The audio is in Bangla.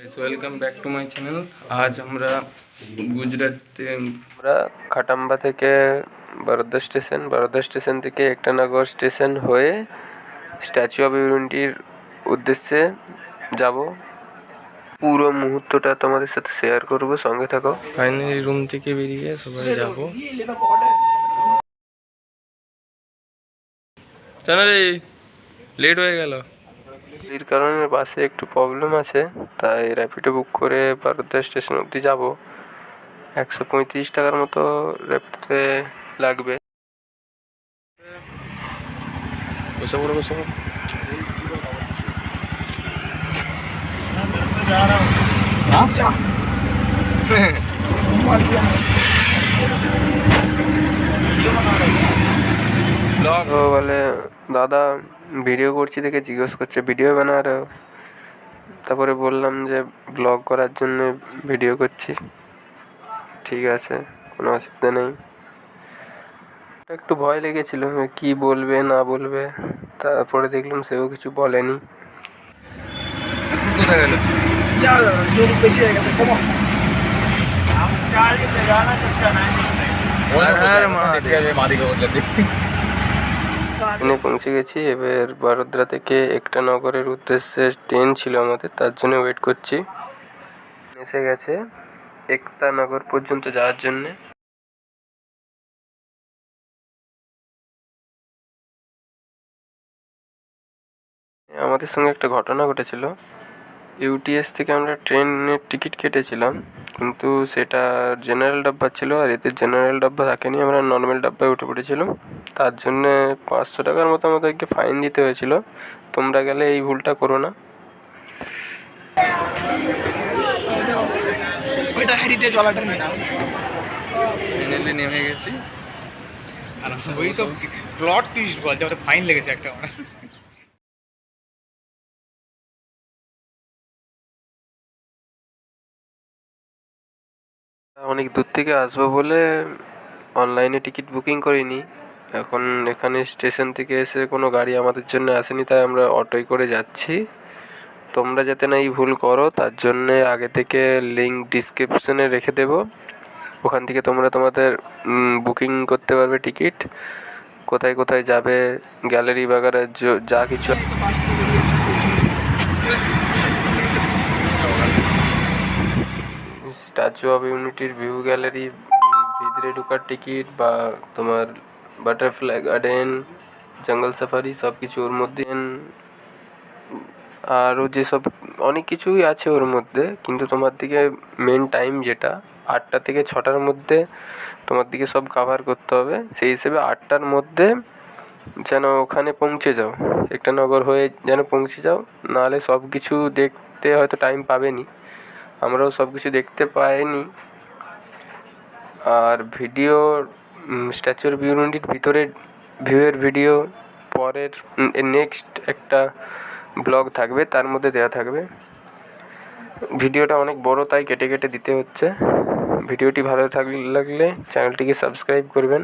Welcome back to my channel আজ আমরা গুজরাটে আমরা খাটাম্বা থেকে বরোদা স্টেশন বরোদা স্টেশন থেকে একটানগর স্টেশন হয়ে স্ট্যাচু অফ ইউনিটির উদ্দেশ্যে যাব। পুরো মুহূর্তটা তোমাদের সাথে শেয়ার করব সঙ্গে থাকো। ফাইনালি রুম থেকে বেরিয়ে সবাই যাব। জানা রে লেট হয়ে গেল। এর কারণে বাসে একটু প্রবলেম আছে তাই র্যাপিডো বুক করে বরোদা স্টেশন অবধি যাব। একশো পঁয়ত্রিশ টাকার মতো র্যাপিডোতে লাগবে। বসে ও বলে দাদা ভিডিও করছি দেখে জিজ্ঞেস করছে ভিডিও বানা আর তারপরে বললাম যে ব্লগ করার জন্য ভিডিও করছি। ঠিক আছে কোনো অসুবিধা নেই। একটু ভয় লেগেছিল কি বলবে না বলবে। তারপরে দেখলাম সেও কিছু বলেনি। হয়ে ট্রেনে পৌঁছে গেছি। এবার বারোদ্রা থেকে একটা নগরের উদ্দেশ্যে ট্রেন ছিল আমাদের, তার জন্য ওয়েট করছি। এসে গেছে একতা নগর পর্যন্ত যাওয়ার জন্যে। আমাদের সঙ্গে একটা ঘটনা ঘটেছিল। ইউটিএস থেকে আমরা ট্রেনের টিকিট কেটেছিলাম কিন্তু সেটা জেনারেল ডাব্বা ছিল আর এতে জেনারেল ডাব্বা থাকেনি আমরা নর্মাল ডাব্বায় উঠে পড়েছিলাম। তার জন্যে পাঁচশো টাকার মতো আমাদেরকে ফাইন দিতে হয়েছিল। তোমরা গেলে এই ভুলটা করো না। ওইটা হেরিটেজ ওয়ালাটা নিয়ে নাও ফাইনালি নেমে গেছি। ওই সব প্লট টুইস্ট বল যে ফাইন লেগেছে একটা। আমার অনেক দূর থেকে আসব বলে অনলাইনে টিকিট বুকিং করিনি। এখন এখানে স্টেশন থেকে এসে কোনো গাড়ি আমাদের জন্য আসেনি, তাই আমরা অটোয় করে যাচ্ছি। তোমরা যাতে না এই ভুল করো, তার জন্যে আগে থেকে লিঙ্ক ডিসক্রিপশনে রেখে দেবো। ওখান থেকে তোমরা তোমাদের বুকিং করতে পারবে টিকিট কোথায় কোথায় যাবে গ্যালারি বাগারে যা কিছু স্ট্যাচু অফ ইউনিটির ভিউ গ্যালারি ভিতরে ঢোকার টিকিট বা তোমার বাটারফ্লাই গার্ডেন জঙ্গল সাফারি সব কিছু ওর মধ্যে। আরও যেসব অনেক কিছুই আছে ওর মধ্যে, কিন্তু তোমার দিকে মেন টাইম যেটা, আটটা থেকে ছটার মধ্যে তোমার দিকে সব কাভার করতে হবে। সেই হিসেবে আটটার মধ্যে যেন ওখানে পৌঁছে যাও। একটা নগর হয়ে যেন পৌঁছে যাও, নাহলে সব কিছু দেখতে হয়তো টাইম পাবে পাবেনি আমরাও সব কিছু দেখতে পাইনি। আর ভিডিও স্ট্যাচু অফ ইউনিটির ভিতরে ভিউয়ের ভিডিও পরের নেক্সট একটা ব্লগ থাকবে, তার মধ্যে দেওয়া থাকবে। ভিডিওটা অনেক বড়, তাই কেটে কেটে দিতে হচ্ছে। ভিডিওটি ভালো থাকলে লাগলে, চ্যানেলটিকে সাবস্ক্রাইব করবেন।